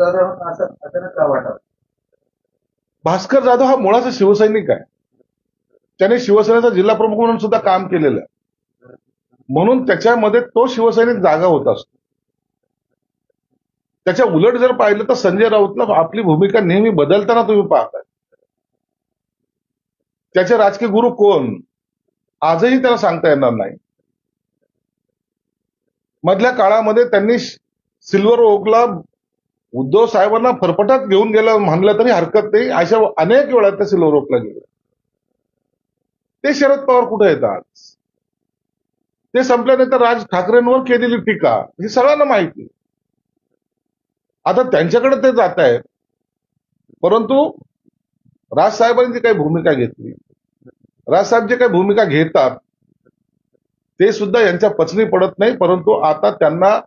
तर असं अचानक का वाटावं? भास्कर जाधव हा मुळाचा शिवसैनिक आहे. त्याने शिवसेनेचा जिल्हा प्रमुख म्हणून सुद्धा काम केलेलं आहे. म्हणून त्याच्यामध्ये तो शिवसैनिक जागा होत असतो. त्याच्या उलट जर पाहिलं तर संजय राऊतला आपली भूमिका नेहमी बदलताना तुम्ही पाहताय. त्याचे राजकीय गुरु कोण? आजही त्याला सांगता येणार नाही. मधल्या काळामध्ये त्यांनी सिल्वर ओकला उद्धव साहेबांना फरफटात घेऊन गेलं म्हणलं तरी हरकत नाही. अशा अनेक वेळा त्या सिल्वर ओकला गेलं ते शरद पवार कुठे येतात? ते संपल्यानंतर राज ठाकरेंवर केलेली टीका ही सगळ्यांना माहिती आता त्यांच्याकडे ते जात आहेत. परंतु राजसाहेबांनी जी काही भूमिका घेतली राजसाहेब जे काही भूमिका घेतात ते सुद्धा यांच्या पचनी पडत नाही. परंतु आता त्यांना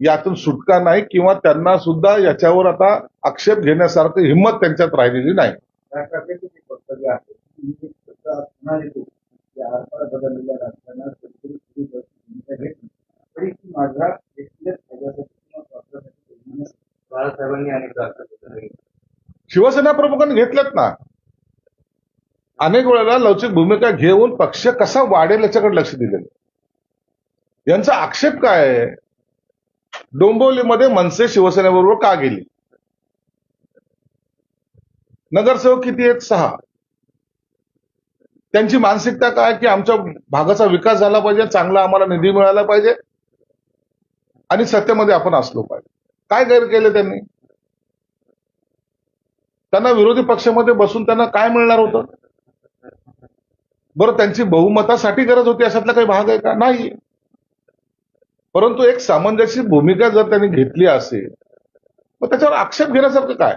यातून सुटका नाही किंवा त्यांना सुद्धा याच्यावर आता आक्षेप घेण्यासारखी हिंमत त्यांच्यात राहिलेली नाही. शिवसेना प्रमुखांनी घेतल्यात ना? अनेक वेळेला लवचिक भूमिका घेऊन पक्ष कसा वाढेल याच्याकडे लक्ष दिलेलं यांचा आक्षेप काय आहे? डोंबिवलीमध्ये मनसे शिवसेनेबरोबर का गेली? नगरसेवक किती आहेत? सहा. त्यांची मानसिकता काय? की आमच्या भागाचा विकास झाला पाहिजे चांगला आम्हाला निधी मिळाला पाहिजे आणि सत्तेमध्ये आपण असलो पाहिजे. काय गैर केले त्यांनी? त्यांना विरोधी पक्षामध्ये बसून त्यांना काय मिळणार होतं? बरं त्यांची बहुमतासाठी गरज होती अशातला काही भाग आहे का? नाही. परंतु एक सामंजस्य भूमिका जर त्यांनी घेतली असेल मग त्याच्यावर आक्षेप घेण्यासारखं काय?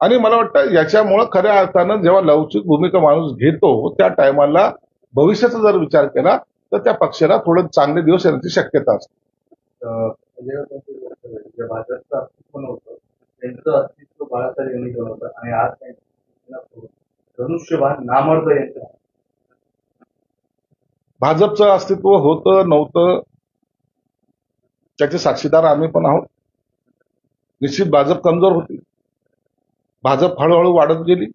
आणि मला वाटतं याच्यामुळं खऱ्या अर्थानं जेव्हा लवचिक भूमिका माणूस घेतो त्या टायमाला भविष्याचा जर विचार केला तर त्या पक्षाला थोडं चांगले दिवस येण्याची शक्यता असते. अं, अजय राऊतांचे वक्तव्य जे भाजपचं अस्तित्व नव्हतं त्यांचं अस्तित्व बाळासाहेब यांनी बनवलं आणि आज त्यांची धनुष्यबाण नामर्द यांचं आहे. भाजपचं अस्तित्व होतं नव्हतं त्याचे साक्षीदार आम्ही पण आहोत. निश्चित भाजप कमजोर होती. भाजप हळूहळू वाढत गेली.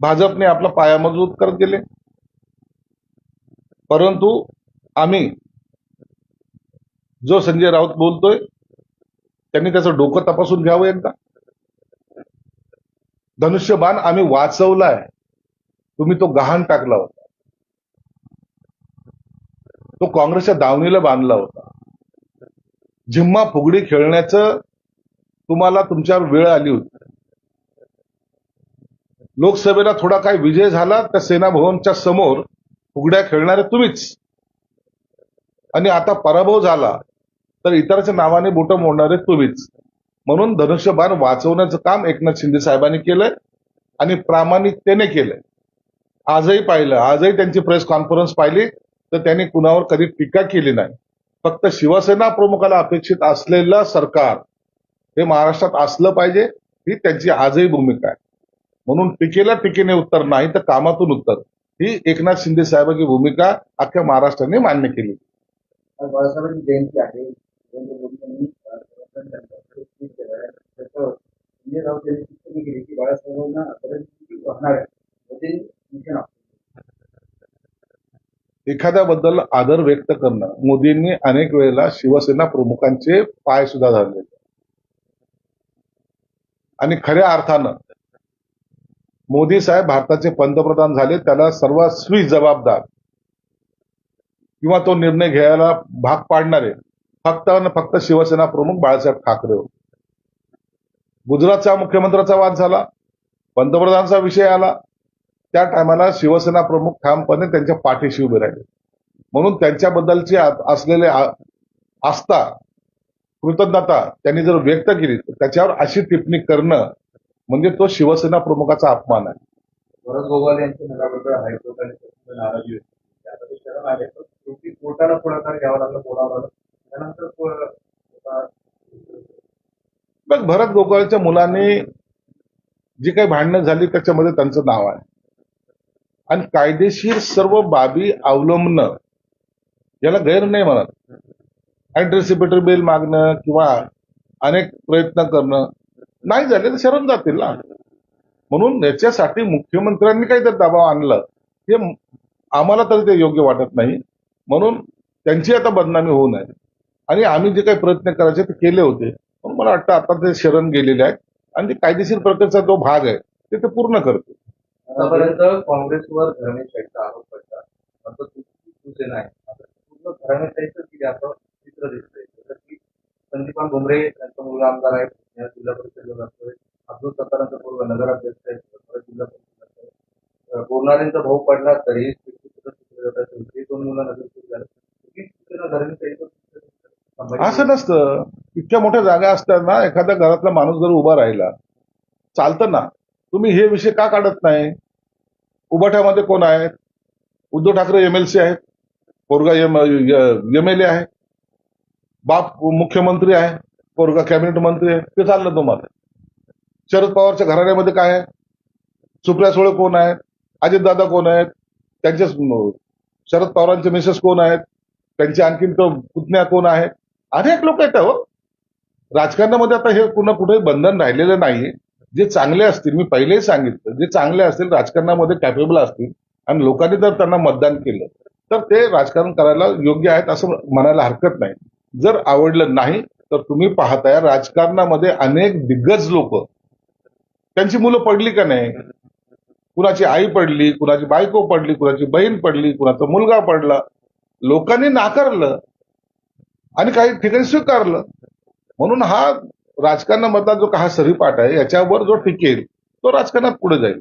भाजपने आपला पाया मजबूत करत गेले. परंतु आम्ही जो संजय राऊत बोलतोय त्यांनी त्याचं डोकं तपासून घ्यावं एकदा. धनुष्यबाण आम्ही वाचवलाय. तुम्ही तो गहाण टाकला होता. तो काँग्रेसच्या दावणीला बांधला होता. झिम्मा फुगडी खेळण्याचं तुम्हाला तुमच्यावर वेळ आली होती. लोकसभेला थोडा काही विजय झाला तर सेना भवनच्या समोर फुगड्या खेळणारे तुम्हीच. आणि आता पराभव झाला तर इतरांच्या नावाने बोट मोडणारे तुम्हीच. म्हणून धनुष्यबाण वाचवण्याचं काम एकनाथ शिंदे साहेबांनी केलंय आणि प्रामाणिकतेने केलंय. आजही पाहिलं आजही त्यांची प्रेस कॉन्फरन्स पाहिली. तर त्यांनी कुणावर कधी टीका केली नाही. फक्त शिवसेना प्रमुखाला अपेक्षित असलेलं सरकार हे महाराष्ट्रात असलं पाहिजे ही त्यांची आजही भूमिका आहे. म्हणून टीकेला टीकेने उत्तर नाही तर कामातून उत्तर. ही एकनाथ शिंदे साहेबांची भूमिका अख्ख्या महाराष्ट्राने मान्य केली. बाळासाहेबांची जयंती आहे. बाळासाहेबांना एखाद्याबद्दल आदर व्यक्त करणं. मोदींनी अनेक वेळेला शिवसेना प्रमुखांचे पाय सुद्धा धरले. आणि खऱ्या अर्थानं मोदी साहेब भारताचे पंतप्रधान झाले त्याला सर्वस्वी जबाबदार किंवा तो निर्णय घ्यायला भाग पाडणारे फक्त आणि फक्त शिवसेना प्रमुख बाळासाहेब ठाकरे होते. गुजरातच्या मुख्यमंत्र्याचा वाद झाला पंतप्रधानांचा विषय आला त्या टायमाला शिवसेना प्रमुख ठामपणे त्यांच्या पाठीशी उभे राहिले. म्हणून त्यांच्याबद्दलची असलेले आस्था कृतज्ञता त्यांनी जर व्यक्त केली तर त्याच्यावर अशी टिप्पणी करणं म्हणजे तो शिवसेना प्रमुखाचा अपमान आहे. भरत गोगावले यांच्या मुलाबद्दल हायकोर्टाने नाराजी होती शरण आले. तर शेवटी कोर्टाला पुढाकार घ्यावा लागला बोलावं. लागलं त्यानंतर भरत गोगावलेच्या मुलांनी जी काही भांडणं झाली त्याच्यामध्ये त्यांचं नाव आहे. आणि कायदेशीर सर्व बाबी अवलंबणं याला गैर नाही म्हणत. अँटिसिपेटरी बिल मागणं किंवा अनेक प्रयत्न करणं नाही झाले तर शरण जातील ना. म्हणून याच्यासाठी मुख्यमंत्र्यांनी काहीतरी दबाव आणला. हे आम्हाला तरी ते योग्य वाटत नाही. म्हणून त्यांची आता बदनामी होऊ नये. आणि आम्ही जे काही प्रयत्न करायचे ते केले होते. पण मला वाटतं आता ते शरण गेलेले आहेत. आणि ते कायदेशीर प्रकारचा जो भाग आहे ते ते पूर्ण करते आतापर्यंत काँग्रेसवर घराणेशाहीचा आरोप करतात आता तुमची शिवसेना आहे आता पूर्ण घराणेशाहीचं किती असं चित्र दिसतंय. जसं की संदीपान भुमरे त्यांचा मुलगा आमदार आहे. जिल्हा परिषदेला जातोय अब्दुल सत्तारांचा पूर्व नगराध्यक्ष आहे. जिल्हा परिषद बोलणाऱ्यांचा भाऊ पडला तरीही सुद्धा चित्र जातात ते दोन मुलं झाले? संभाजी असं नसतं. इतक्या मोठ्या जागा असताना एखाद्या घरातला माणूस जर उभा राहिला चालतं ना. तुम्ही हे विषय का काढत नाही? उभाठ्यामध्ये कोण आहेत उद्धव ठाकरे एमएलसी आहेत. पोरगा एम एमएलए आहे. बाप मुख्यमंत्री आहे. पोरगा कॅबिनेट मंत्री आहे. ते चाललं तुम्हाला. शरद पवारच्या घराण्यामध्ये काय आहे? सुप्रिया सुळे कोण आहेत? अजितदादा कोण आहेत? त्यांचे शरद पवारांचे मिसेस कोण आहेत? त्यांचे आणखीन तो पुतण्या कोण आहेत? अनेक लोक आहेत हो. राजकारणामध्ये आता हे पुन्हा कुठेही बंधन राहिलेलं नाही जे चांगले असतील मी पहिलेही सांगितलं जे चांगले असतील राजकारणामध्ये कॅपेबल असतील आणि लोकांनी जर त्यांना मतदान केलं तर ते राजकारण करायला योग्य आहेत असं म्हणायला हरकत नाही. जर आवडलं नाही तर तुम्ही पाहताय राजकारणामध्ये अनेक दिग्गज लोक त्यांची मुलं पडली का नाही? कुणाची आई पडली कुणाची बायको पडली कुणाची बहीण पडली कुणाचा मुलगा पडला लोकांनी नाकारलं आणि काही ठिकाणी स्वीकारलं. म्हणून हा राजकारणामधला जो हा सरीपाठ आहे याच्यावर जो टिकेल तो राजकारणात पुढे जाईल.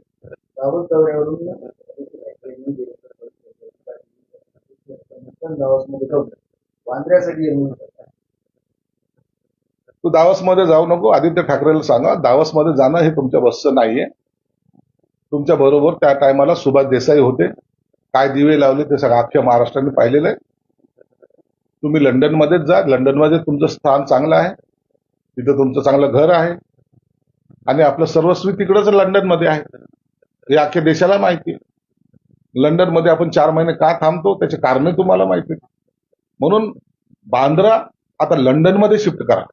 तू दावसमध्ये जाऊ नको आदित्य ठाकरेला सांगा दावसमध्ये जाणं हे तुमच्या बसचं नाहीये. तुमच्या बरोबर त्या टायमाला सुभाष देसाई होते. काय दिवे लावले ते सगळं अख्ख्या महाराष्ट्राने पाहिलेलं आहे. तुम्ही लंडनमध्येच जा लंडनमध्ये तुमचं स्थान चांगलं आहे. तिथं तुमचं चांगलं घर आहे. आणि आपलं सर्वस्वी तिकडंच लंडनमध्ये आहे. हे अख्ख्या देशाला माहिती आहे. लंडनमध्ये आपण चार महिने का थांबतो? त्याचे कारणे तुम्हाला माहिती आहेत. म्हणून बांद्रा आता लंडनमध्ये शिफ्ट करा.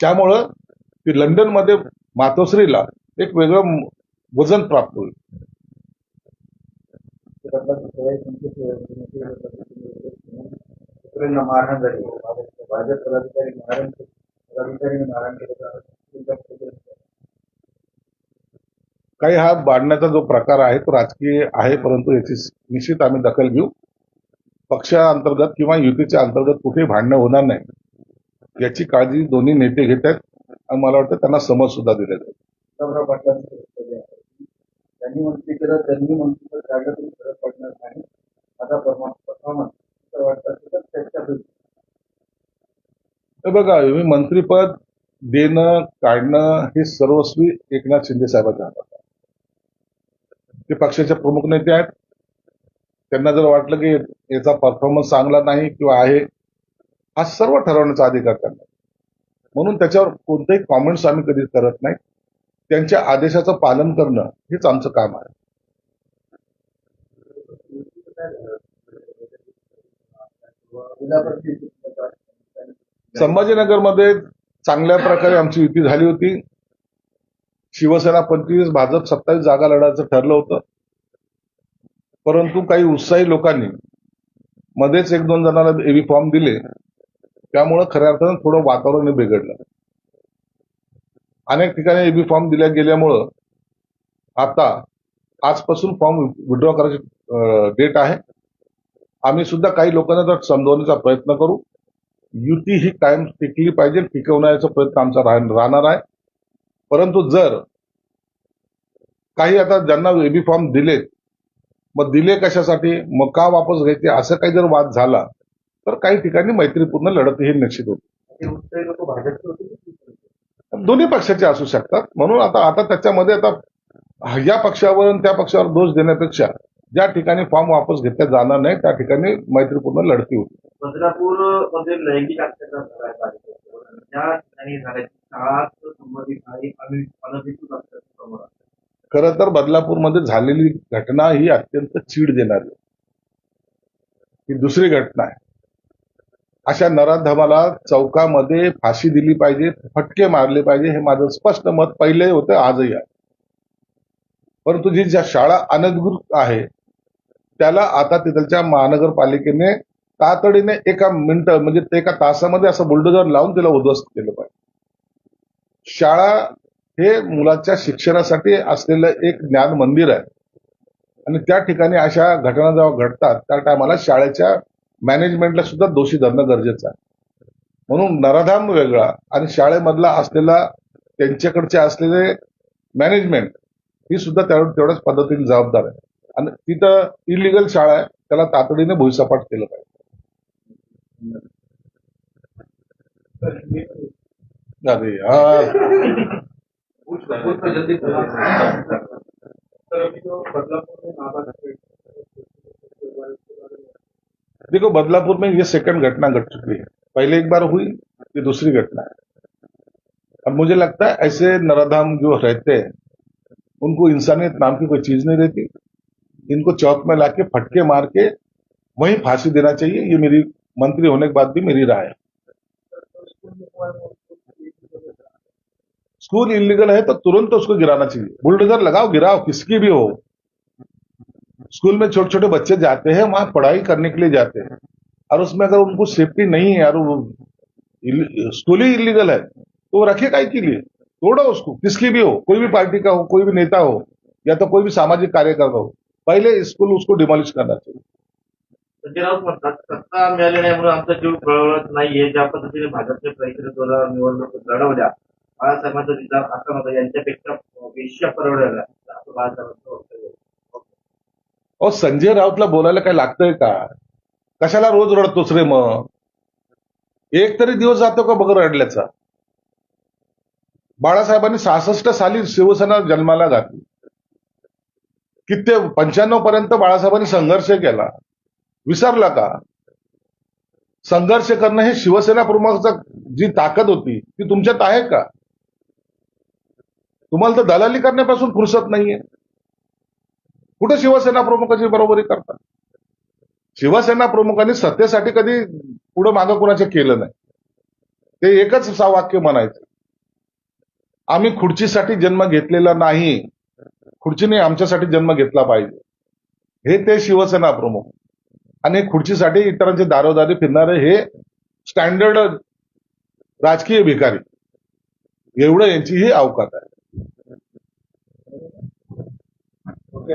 त्यामुळं ती लंडनमध्ये मातोश्रीला एक वेगळं वजन प्राप्त होईल. मारहाण झाली. भाजप पदाधिकारी मारहाण केलं काही हा बांधण्याचा जो प्रकार आहे तो राजकीय आहे परंतु याची निश्चित आम्ही दखल घेऊ. पक्षांतर्गत किंवा युतीच्या अंतर्गत कुठेही भांडणं होणार नाही याची काळजी दोन्ही नेते घेत आहेत आणि मला वाटतं त्यांना समज सुद्धा दिले जाईल पाटलांचं वक्तव्य आहे. त्यांनी मंत्री केलं त्यांनी मंत्री काढलं तरी फरक पडणार नाही. आता परफॉर्मन्स असं वाटतं की तर चर्चा होईल हे बघा मी मंत्रीपद देणं काढणं हे सर्वस्वी एकनाथ शिंदे साहेबांच्या हातात ते पक्षाचे प्रमुख नेते आहेत. त्यांना जर वाटलं की याचा परफॉर्मन्स चांगला नाही किंवा आहे हा सर्व ठरवण्याचा अधिकार त्यांना म्हणून त्याच्यावर कोणतेही कॉमेंट्स आम्ही कधी करत नाही. त्यांच्या आदेशाचं पालन करणं हेच आमचं काम आहे. जिल्हा संभाजीनगरमध्ये चांगल्या प्रकारे आमची युती झाली होती. शिवसेना पंचवीस भाजप सत्तावीस जागा लढायचं ठरलं होतं. परंतु काही उत्साही लोकांनी मध्येच एक दोन जणांना एबी फॉर्म दिले. त्यामुळं खऱ्या अर्थानं थोडं वातावरण बिघडलं. अनेक ठिकाणी एबी फॉर्म दिल्या गेल्यामुळं आता आजपासून फॉर्म विड्रॉ करायची डेट आहे. आम्ही सुद्धा काही लोकांना समजवण्याचा प्रयत्न करू युती ही कायम टिकली पाहिजे टिकवण्याचा प्रयत्न आमचा राह- राहणार आहे. परंतु जर काही आता ज्यांना एबी फॉर्म दिलेत मग दिले कशासाठी? मग का वापस घ्यायचे? असं काही जर वाद झाला तर काही ठिकाणी मैत्रीपूर्ण लढत ही निश्चित होती? दोन्ही पक्षाचे असू शकतात. म्हणून आता आता त्याच्यामध्ये आता या पक्षावर त्या पक्षावर दोष देण्यापेक्षा ज्या ठिकाणी फॉर्म वापस घेतला जाणार नाही त्या ठिकाणी मैत्रीपूर्ण लढती होती बदलापूरमध्ये लैंगिक. खरं तर बदलापूरमध्ये झालेली घटना ही अत्यंत चीड देणारी. ही दुसरी घटना आहे अशा नराधमाला चौकामध्ये फाशी दिली पाहिजे फटके मारले पाहिजे हे माझं स्पष्ट मत पहिले होतं आजही आहे परंतु जी ज्या शाळा अनधिकृत आहे त्याला आता तिथलच्या महानगरपालिकेने तातडीने एका मिनिट म्हणजे ते एका तासामध्ये असं बुलडोजर लावून तिला उद्ध्वस्त केलं पाहिजे. शाळा हे मुलाच्या शिक्षणासाठी असलेलं एक ज्ञान मंदिर आहे. आणि त्या ठिकाणी अशा घटना जेव्हा घडतात त्या टायमाला शाळेच्या मॅनेजमेंटला सुद्धा दोषी धरणं गरजेचं आहे. म्हणून नराधाम वेगळा आणि शाळेमधला असलेला त्यांच्याकडचे असलेले मॅनेजमेंट ही सुद्धा तेवढ्याच पद्धतीने जबाबदार आहे. इलिगल शाळा आहे, त्याला तातडीने भुईसपाट केलं पाहिजे. अरे देखो, बदलापुर में ये सेकंड घटना घट चुकी है। पहले एक बार हुई, ये दूसरी घटना है। अब मुझे लगता है ऐसे नराधाम जो रहते हैं, उनको इंसानियत नाम की कोई चीज़ नहीं रहती। इनको चौक में लाके फटके मार के वहीं फांसी देना चाहिए। ये मेरी मंत्री होने के बाद भी मेरी राय है। स्कूल इलीगल है तो तुरंत तो उसको गिराना चाहिए। बुलडोजर लगाओ, गिराओ, किसकी भी हो। स्कूल में छोटे छोटे बच्चे जाते हैं, वहाँ पढ़ाई करने के लिए जाते हैं। और उसमें अगर उनको सेफ्टी नहीं है और स्कूल ही इलीगल है तो वो रखे काय के लिए। तोड़ो उसको, किसकी भी हो, कोई भी पार्टी का हो, कोई भी नेता हो, या तो कोई भी सामाजिक कार्यकर्ता हो। पहले स्कूल उसको डिमॉलिश करना चाहिए। संजय राऊत म्हणतात सत्ता मिळाली नाही आमचा जीव कळवळत नाहीये. ज्या पद्धतीने भाजपचे प्रतिनिधीद्वारा निवडणूक लढवल्या बाळासाहेबांचा विचार असा नव्हता. यांच्यापेक्षा वेश्या परवडल्या. असं बाळासाहेबांचं वक्तव्य होतं. अहो संजय राऊतला बोलायला काय लागतंय का? कशाला रोज रडतोस रे मग? एक तरी दिवस जातो का बघ रडल्याचा? बाळासाहेबांनी सहासष्ट साली शिवसेना जन्माला घातली. किती पंच्याण्णव पर्यंत बाळासाहेबांनी संघर्ष केला. विसरला का? संघर्ष करणं हे शिवसेना प्रमुखाचा जी ताकद होती ती तुमच्यात आहे का? तुम्हाला तर दलाली करण्यापासून फुरसत नाहीये. कुठे शिवसेना प्रमुखाची बरोबरी करतात? शिवसेना प्रमुखांनी सत्तेसाठी कधी पुढे मागं कुणाचं केलं नाही. ते एकच सा वाक्य म्हणायचं. आम्ही खुर्चीसाठी जन्म घेतलेला नाही. खुर्चीने आमच्यासाठी जन्म घेतला पाहिजे. हे ते शिवसेना प्रमुख. आणि खुर्चीसाठी इतरांचे दारोदारी फिरणारे हे स्टँडर्ड राजकीय भिकारी. एवढं यांची ही अवकात आहे. ओके.